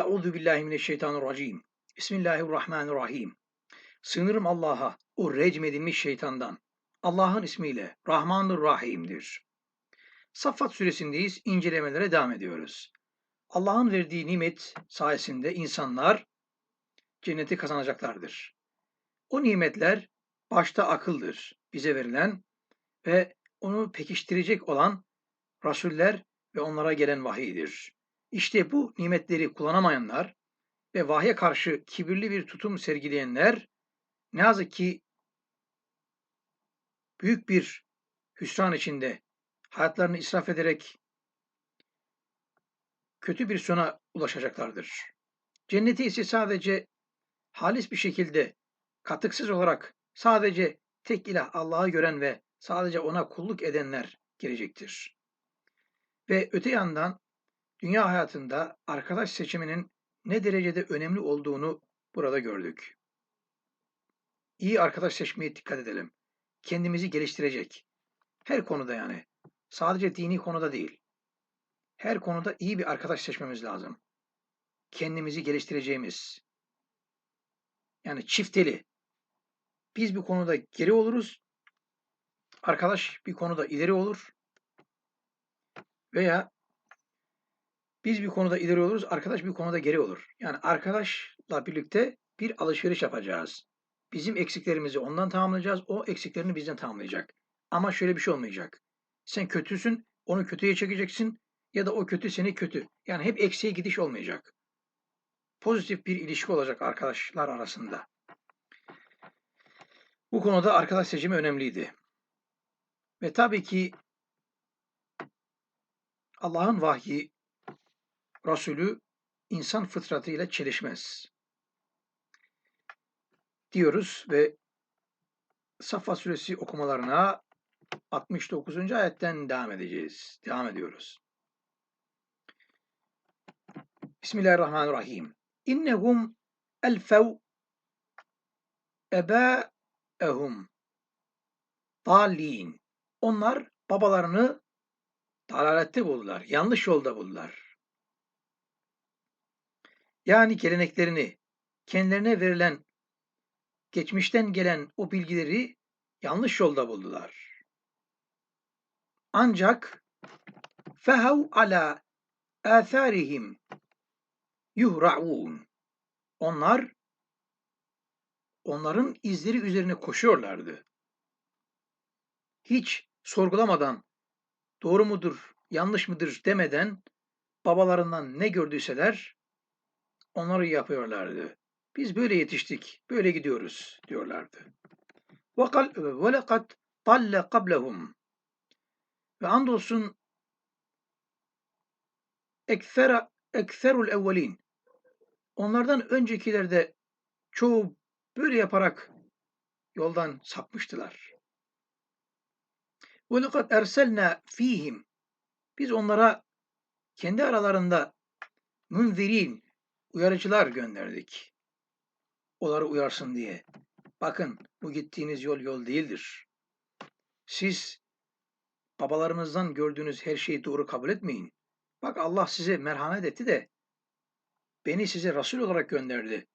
Euzu billahi mineşşeytanirracim. Bismillahirrahmanirrahim. Sığınırım Allah'a, o recmedilmiş şeytandan. Allah'ın ismiyle Rahmanur Rahim'dir. Saffat suresindeyiz, incelemelere devam ediyoruz. Allah'ın verdiği nimet sayesinde insanlar cenneti kazanacaklardır. O nimetler başta akıldır bize verilen ve onu pekiştirecek olan rasuller ve onlara gelen vahiydir. İşte bu nimetleri kullanamayanlar ve vahye karşı kibirli bir tutum sergileyenler ne yazık ki büyük bir hüsran içinde hayatlarını israf ederek kötü bir sona ulaşacaklardır. Cenneti ise sadece halis bir şekilde katıksız olarak sadece tek ilah Allah'ı gören ve sadece ona kulluk edenler girecektir. Ve öte yandan dünya hayatında arkadaş seçiminin ne derecede önemli olduğunu burada gördük. İyi arkadaş seçmeye dikkat edelim. Kendimizi geliştirecek. Her konuda yani. Sadece dini konuda değil. Her konuda iyi bir arkadaş seçmemiz lazım. Kendimizi geliştireceğimiz. Yani çifteli. Biz bir konuda geri oluruz. Arkadaş bir konuda ileri olur. Veya biz bir konuda ileri oluruz, arkadaş bir konuda geri olur. Yani arkadaşla birlikte bir alışveriş yapacağız. Bizim eksiklerimizi ondan tamamlayacağız, o eksiklerini bizden tamamlayacak. Ama şöyle bir şey olmayacak. Sen kötüsün, onu kötüye çekeceksin ya da o kötü seni kötü. Yani hep eksiğe gidiş olmayacak. Pozitif bir ilişki olacak arkadaşlar arasında. Bu konuda arkadaş seçimi önemliydi. Ve tabii ki Allah'ın vahyi Resulü insan fıtratıyla çelişmez. Diyoruz ve Safa suresi okumalarına 69. ayetten devam edeceğiz. Devam ediyoruz. Bismillahirrahmanirrahim. İnnehum elfev ebâehum dalin. Onlar babalarını dalalette buldular, yanlış yolda buldular. Yani geleneklerini, kendilerine verilen, geçmişten gelen o bilgileri yanlış yolda buldular. Ancak fehav ala atharihim yuhra'un. Onlar onların izleri üzerine koşuyorlardı. Hiç sorgulamadan doğru mudur, yanlış mıdır demeden babalarından ne gördüyseler onları yapıyorlardı. Biz böyle yetiştik, böyle gidiyoruz diyorlardı. Lekad talle kablehum ve andolsun ekfera ekferul evvelin onlardan öncekilerde çoğu böyle yaparak yoldan sapmıştılar. Lekad erselna fihim biz onlara kendi aralarında münzirin uyarıcılar gönderdik. Onları uyarsın diye. Bakın bu gittiğiniz yol yol değildir. Siz babalarınızdan gördüğünüz her şeyi doğru kabul etmeyin. Bak Allah size merhamet etti de beni size Resul olarak gönderdi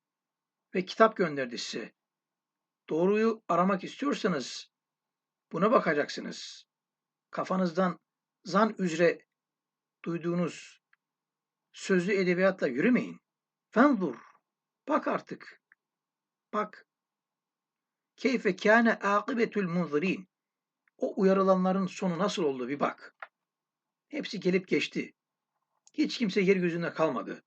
ve kitap gönderdi size. Doğruyu aramak istiyorsanız buna bakacaksınız. Kafanızdan zan üzere duyduğunuz sözlü edebiyatla yürümeyin. Fenzur. Bak artık. Bak. Keyfe kâne âkıbetül munzirin. O uyarılanların sonu nasıl oldu bir bak. Hepsi gelip geçti. Hiç kimse yeryüzünde kalmadı.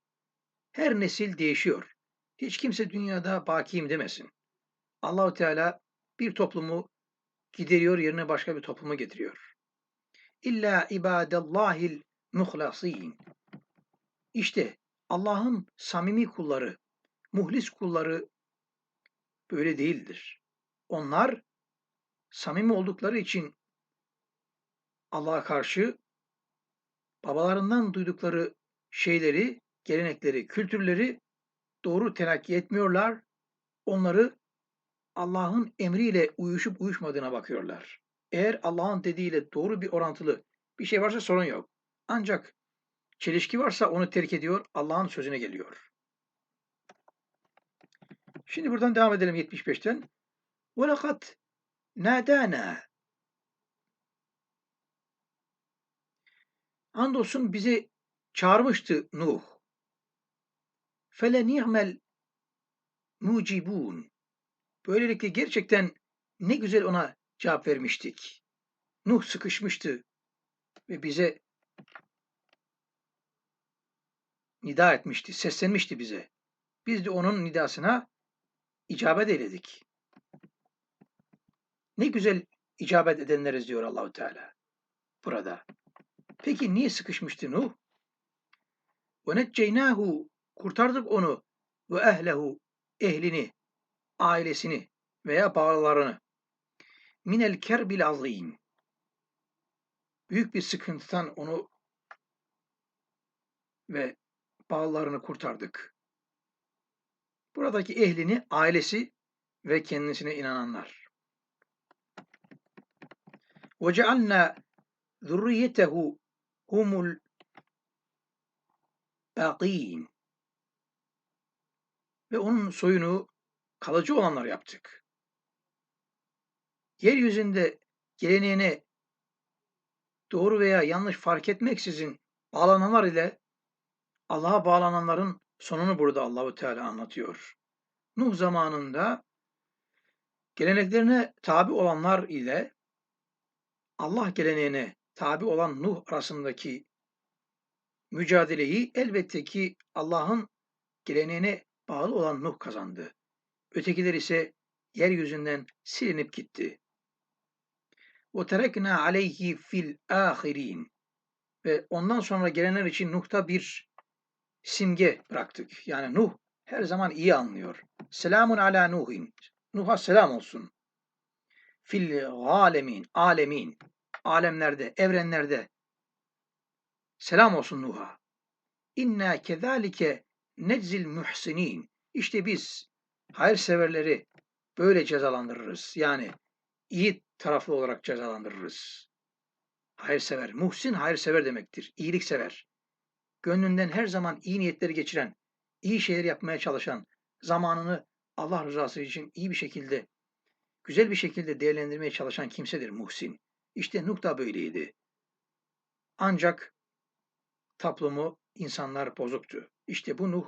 Her nesil değişiyor. Hiç kimse dünyada bakiyim demesin. Allahu Teala bir toplumu gideriyor yerine başka bir toplumu getiriyor. İlla ibadallahil muhlasin. İşte Allah'ın samimi kulları, muhlis kulları böyle değildir. Onlar samimi oldukları için Allah'a karşı babalarından duydukları şeyleri, gelenekleri, kültürleri doğru telakki etmiyorlar. Onları Allah'ın emriyle uyuşup uyuşmadığına bakıyorlar. Eğer Allah'ın dediğiyle doğru bir orantılı bir şey varsa sorun yok. Ancak çelişki varsa onu terk ediyor, Allah'ın sözüne geliyor. Şimdi buradan devam edelim 75'ten. وَلَقَدْ نَادَانَا Andolsun bizi çağırmıştı Nuh. Fele ni'mel mucibun. Böylelikle gerçekten ne güzel ona cevap vermiştik. Nuh sıkışmıştı ve bize nida etmişti, seslenmişti bize. Biz de onun nidasına icabet eyledik. Ne güzel icabet edenleriz diyor Allahu Teala burada. Peki niye sıkışmıştı Nuh? Necceynahu kurtardık onu ve ehlehu ehlini, ailesini veya bağlarını minel kerbil azim büyük bir sıkıntıdan onu ve bağlarını kurtardık. Buradaki ehlini, ailesi ve kendisine inananlar. وَجَعَلْنَا ذُرِّيَّتَهُ humul baqin ve onun soyunu kalıcı olanlar yaptık. Yeryüzünde geleneğine doğru veya yanlış fark etmeksizin bağlananlar ile Allah'a bağlananların sonunu burada Allahu Teala anlatıyor. Nuh zamanında geleneklerine tabi olanlar ile Allah geleneğine tabi olan Nuh arasındaki mücadeleyi elbette ki Allah'ın geleneğine bağlı olan Nuh kazandı. Ötekiler ise yeryüzünden silinip gitti. وَتَرَكْنَا عَلَيْهِ fil ahirin Ve ondan sonra gelenler için Nuh'ta bir simge bıraktık. Yani Nuh her zaman iyi anlıyor. Selamun ala Nuhin. Nuh'a selam olsun. Fil alemin, alemin, alemlerde, evrenlerde selam olsun Nuh'a. İnna kezalike neczil muhsinin. İşte biz hayırseverleri böyle cezalandırırız. Yani iyi taraflı olarak cezalandırırız. Hayırsever. Muhsin hayırsever demektir. İyilik sever. Gönlünden her zaman iyi niyetleri geçiren, iyi şeyler yapmaya çalışan, zamanını Allah rızası için iyi bir şekilde, güzel bir şekilde değerlendirmeye çalışan kimsedir Muhsin. İşte da böyleydi. Ancak toplumu insanlar bozuktu. İşte bu Nuh.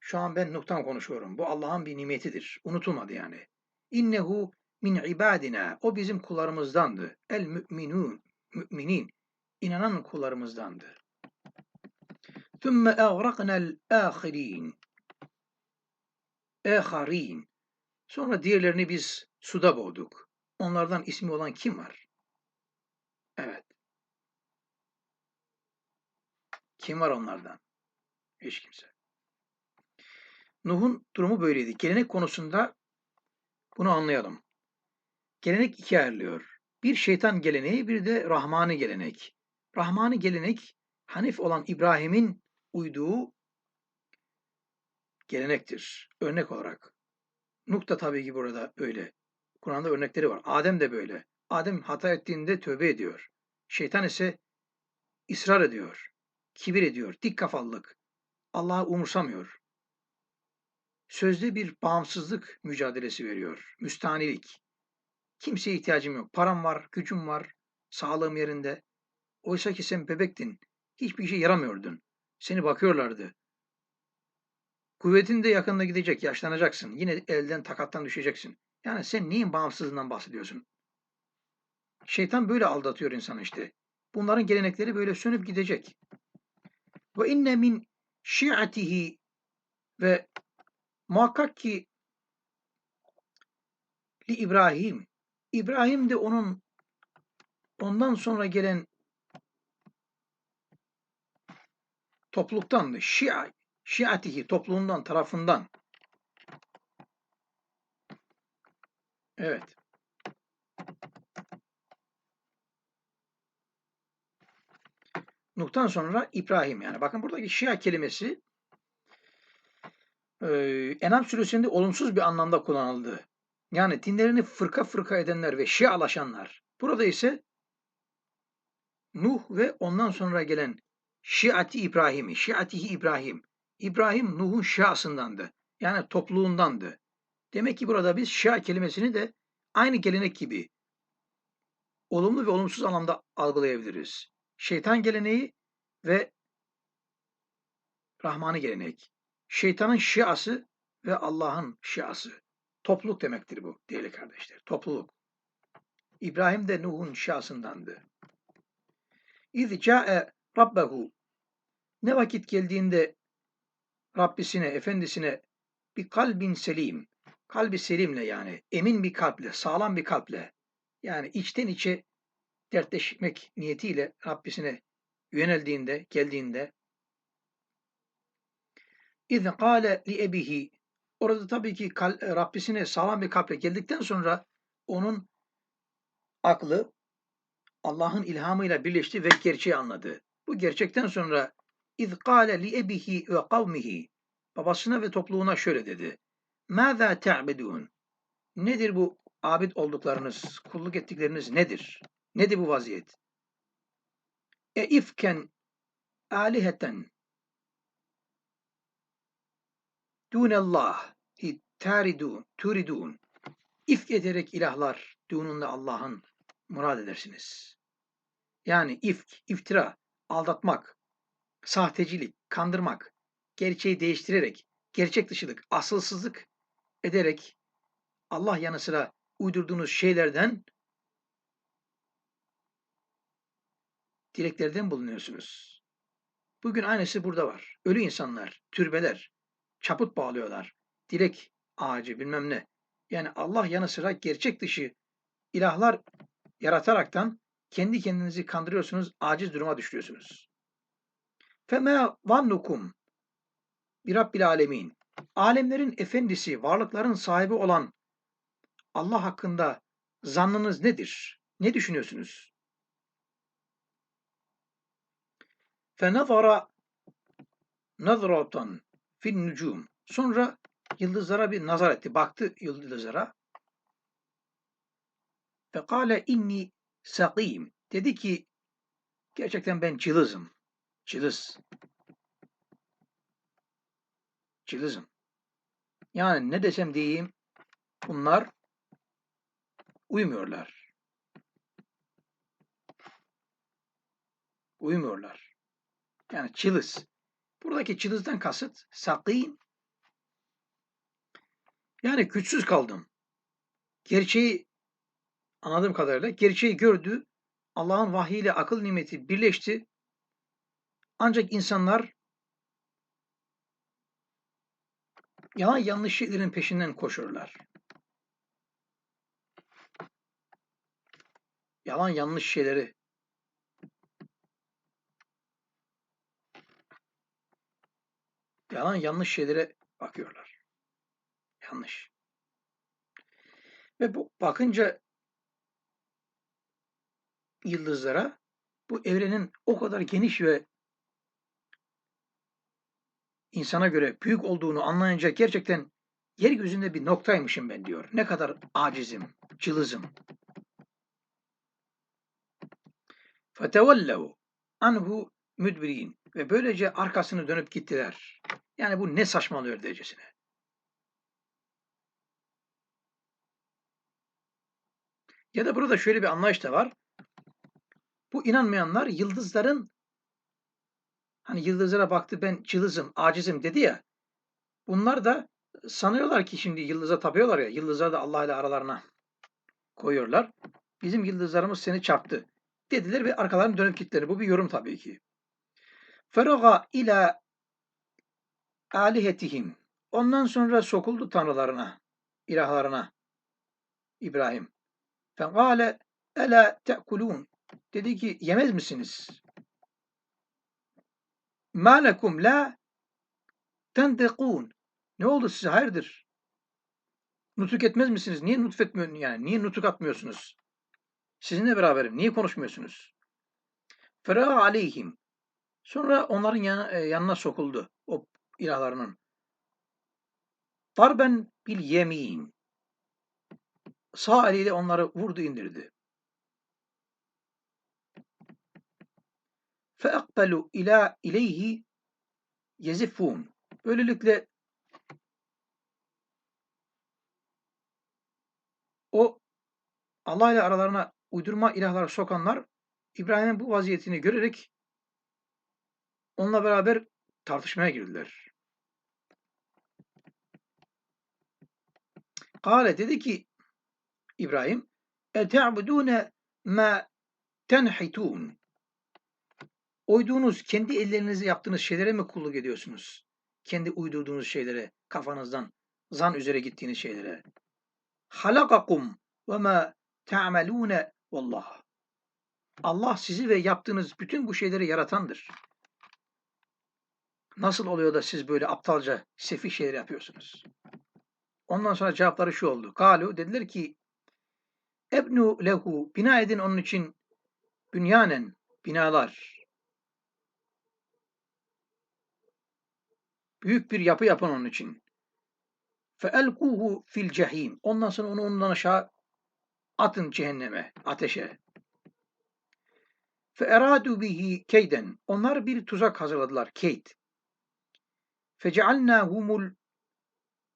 Şu an ben Nuh'tan konuşuyorum. Bu Allah'ın bir nimetidir. Unutulmadı yani. İnnehu min ibadina. O bizim kullarımızdandı. El müminun. Müminin. inanan kullarımızdandı. Thumma eğraknel ahirin. Eharin. Sonra diğerlerini biz suda boğduk. Onlardan ismi olan kim var? Evet. Kim var onlardan? Hiç kimse. Nuh'un durumu böyleydi. Gelenek konusunda bunu anlayalım. Gelenek ikiye ayrılıyor. Bir şeytan geleneği, bir de Rahmani gelenek. Rahmani gelenek, Hanif olan İbrahim'in uyduğu gelenektir. Örnek olarak. Da tabii ki burada öyle. Kur'an'da örnekleri var. Adem de böyle. Adem hata ettiğinde tövbe ediyor. Şeytan ise ısrar ediyor. Kibir ediyor. Dik kafalılık. Allah'ı umursamıyor. Sözde bir bağımsızlık mücadelesi veriyor. Müstanilik. Kimseye ihtiyacım yok. Param var, gücüm var, sağlığım yerinde. Oysa ki sen bebektin. Hiçbir işe yaramıyordun. Seni bakıyorlardı. Kuvvetin de yakında gidecek, yaşlanacaksın. Yine elden takattan düşeceksin. Yani sen neyin bağımsızlığından bahsediyorsun? Şeytan böyle aldatıyor insanı işte. Bunların gelenekleri böyle sönüp gidecek. Ve inne min şi'atihi ve muhakkak ki li İbrahim İbrahim de onun ondan sonra gelen topluluktandı. Şia, şiatihi topluluğundan tarafından. Evet. Nuh'tan sonra İbrahim yani. Bakın buradaki Şia kelimesi e, Enam suresinde olumsuz bir anlamda kullanıldı. Yani dinlerini fırka fırka edenler ve Şialaşanlar. Burada ise Nuh ve ondan sonra gelen Şiati İbrahim'i, Şiatihi İbrahim. İbrahim Nuh'un şiasındandı. Yani topluluğundandı. Demek ki burada biz şia kelimesini de aynı gelenek gibi olumlu ve olumsuz anlamda algılayabiliriz. Şeytan geleneği ve Rahmani gelenek. Şeytanın şiası ve Allah'ın şiası. Topluluk demektir bu değerli kardeşler. Topluluk. İbrahim de Nuh'un şiasındandı. İz ca'e rabbehu ne vakit geldiğinde Rabbisine, efendisine bir kalbin selim, kalbi selimle yani emin bir kalple, sağlam bir kalple yani içten içe dertleşmek niyetiyle Rabbisine yöneldiğinde, geldiğinde İz kâle li ebihi Orada tabii ki Rabbisine sağlam bir kalple geldikten sonra onun aklı Allah'ın ilhamıyla birleşti ve gerçeği anladı. Bu gerçekten sonra Li ebihi ve kavmihi babasına ve topluluğuna şöyle dedi. Mâzâ te'bedûn Nedir bu abid olduklarınız, kulluk ettikleriniz nedir? Nedir bu vaziyet? E ifken aliheten Dûnellah taridun, turidun. İfk ederek ilahlar dununda Allah'ın murad edersiniz. Yani ifk, iftira, aldatmak, sahtecilik, kandırmak, gerçeği değiştirerek, gerçek dışılık, asılsızlık ederek Allah yanı sıra uydurduğunuz şeylerden dileklerden bulunuyorsunuz. Bugün aynısı burada var. Ölü insanlar, türbeler, çaput bağlıyorlar. Direk ağacı bilmem ne. Yani Allah yanı sıra gerçek dışı ilahlar yarataraktan kendi kendinizi kandırıyorsunuz, aciz duruma düşüyorsunuz. Feme vannukum bir Rabbil alemin. Alemlerin efendisi, varlıkların sahibi olan Allah hakkında zannınız nedir? Ne düşünüyorsunuz? Fenazara nazratan fil nucum. Sonra yıldızlara bir nazar etti. Baktı yıldızlara. Ve kâle inni sakîm. Dedi ki gerçekten ben cılızım. Cılız. Cılızım. Yani ne desem diyeyim bunlar uymuyorlar. Uymuyorlar. Yani çılız. Buradaki çılızdan kasıt sakîm yani güçsüz kaldım. Gerçeği anladığım kadarıyla gerçeği gördü. Allah'ın vahyiyle akıl nimeti birleşti. Ancak insanlar yalan yanlış şeylerin peşinden koşuyorlar. Yalan yanlış şeyleri yalan yanlış şeylere bakıyorlar. Yanlış. Ve bu bakınca yıldızlara bu evrenin o kadar geniş ve insana göre büyük olduğunu anlayınca gerçekten yeryüzünde bir noktaymışım ben diyor. Ne kadar acizim, cılızım. Fetevellev anhu müdbirin ve böylece arkasını dönüp gittiler. Yani bu ne saçmalıyor derecesine. Ya da burada şöyle bir anlayış da var. Bu inanmayanlar yıldızların hani yıldızlara baktı ben cılızım, acizim dedi ya. Bunlar da sanıyorlar ki şimdi yıldıza tapıyorlar ya. Yıldızları da Allah ile aralarına koyuyorlar. Bizim yıldızlarımız seni çarptı. Dediler ve arkalarını dönüp gittiler. Bu bir yorum tabii ki. Feraga ila alihetihim. Ondan sonra sokuldu tanrılarına, ilahlarına İbrahim. Fekale ela te'kulun. Dedi ki yemez misiniz? Lekum la tentekun. Ne oldu size? Hayırdır? Nutuk etmez misiniz? Niye nutfetmiyor yani? Niye nutuk atmıyorsunuz? Sizinle beraberim. Niye konuşmuyorsunuz? Feraha aleyhim. Sonra onların yan, e, yanına sokuldu. O ilahlarının. Darben bil yemin sağ eliyle onları vurdu indirdi. fe akbelu ila ileyhi yezifun. Böylelikle o Allah ile aralarına uydurma ilahlar sokanlar İbrahim'in bu vaziyetini görerek onunla beraber tartışmaya girdiler. Kale dedi ki İbrahim e te'budune ma tenhitun Oyduğunuz, kendi ellerinizle yaptığınız şeylere mi kulluk ediyorsunuz? Kendi uydurduğunuz şeylere, kafanızdan zan üzere gittiğiniz şeylere. Halakakum ve ma ta'melune vallah. Allah sizi ve yaptığınız bütün bu şeyleri yaratandır. Nasıl oluyor da siz böyle aptalca, sefih şeyler yapıyorsunuz? Ondan sonra cevapları şu oldu. Kalu dediler ki Ebnu lehu bina edin onun için bünyanen binalar. Büyük bir yapı yapın onun için. Feelkuhu fil cehim. Ondan sonra onu ondan aşağı atın cehenneme, ateşe. Feeradu bihi keyden. Onlar bir tuzak hazırladılar. Keyd. Fecealnâhumul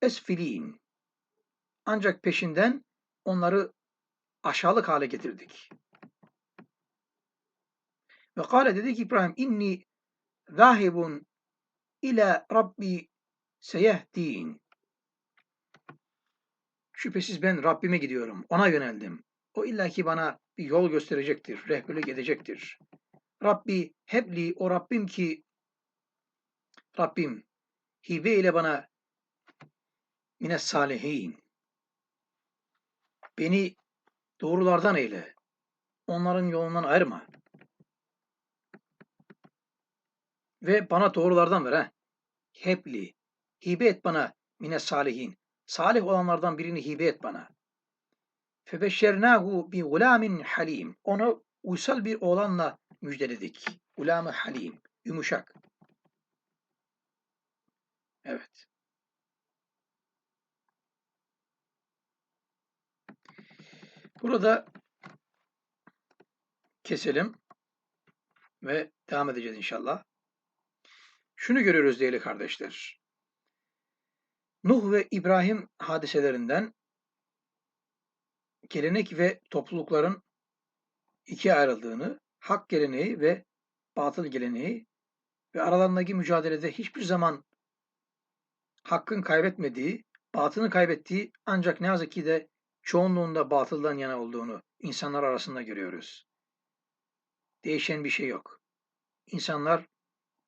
esfilin. Ancak peşinden onları aşağılık hale getirdik. Ve kâle dedi ki İbrahim inni zahibun ila rabbi seyehdin. Şüphesiz ben Rabbime gidiyorum. Ona yöneldim. O illaki bana bir yol gösterecektir, rehberlik edecektir. Rabbi hebli o Rabbim ki Rabbim hibe ile bana mines salihin beni doğrulardan eyle. Onların yolundan ayırma. Ve bana doğrulardan ver. He. Hebli. Hibe et bana mine salihin. Salih olanlardan birini hibe et bana. Febeşşernâhu bi gulâmin halim. Onu uysal bir oğlanla müjdeledik. Gulamı halim. Yumuşak. Evet. Burada keselim ve devam edeceğiz inşallah. Şunu görüyoruz değerli kardeşler. Nuh ve İbrahim hadiselerinden gelenek ve toplulukların ikiye ayrıldığını, hak geleneği ve batıl geleneği ve aralarındaki mücadelede hiçbir zaman hakkın kaybetmediği, batını kaybettiği ancak ne yazık ki de çoğunluğunda batıldan yana olduğunu insanlar arasında görüyoruz. Değişen bir şey yok. İnsanlar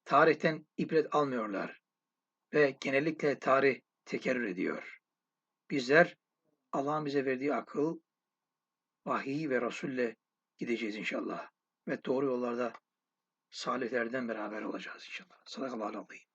tarihten ibret almıyorlar ve genellikle tarih tekerrür ediyor. Bizler Allah'ın bize verdiği akıl, vahiy ve Resul'le gideceğiz inşallah. Ve doğru yollarda salihlerden beraber olacağız inşallah. Sadakallahu aleyhi.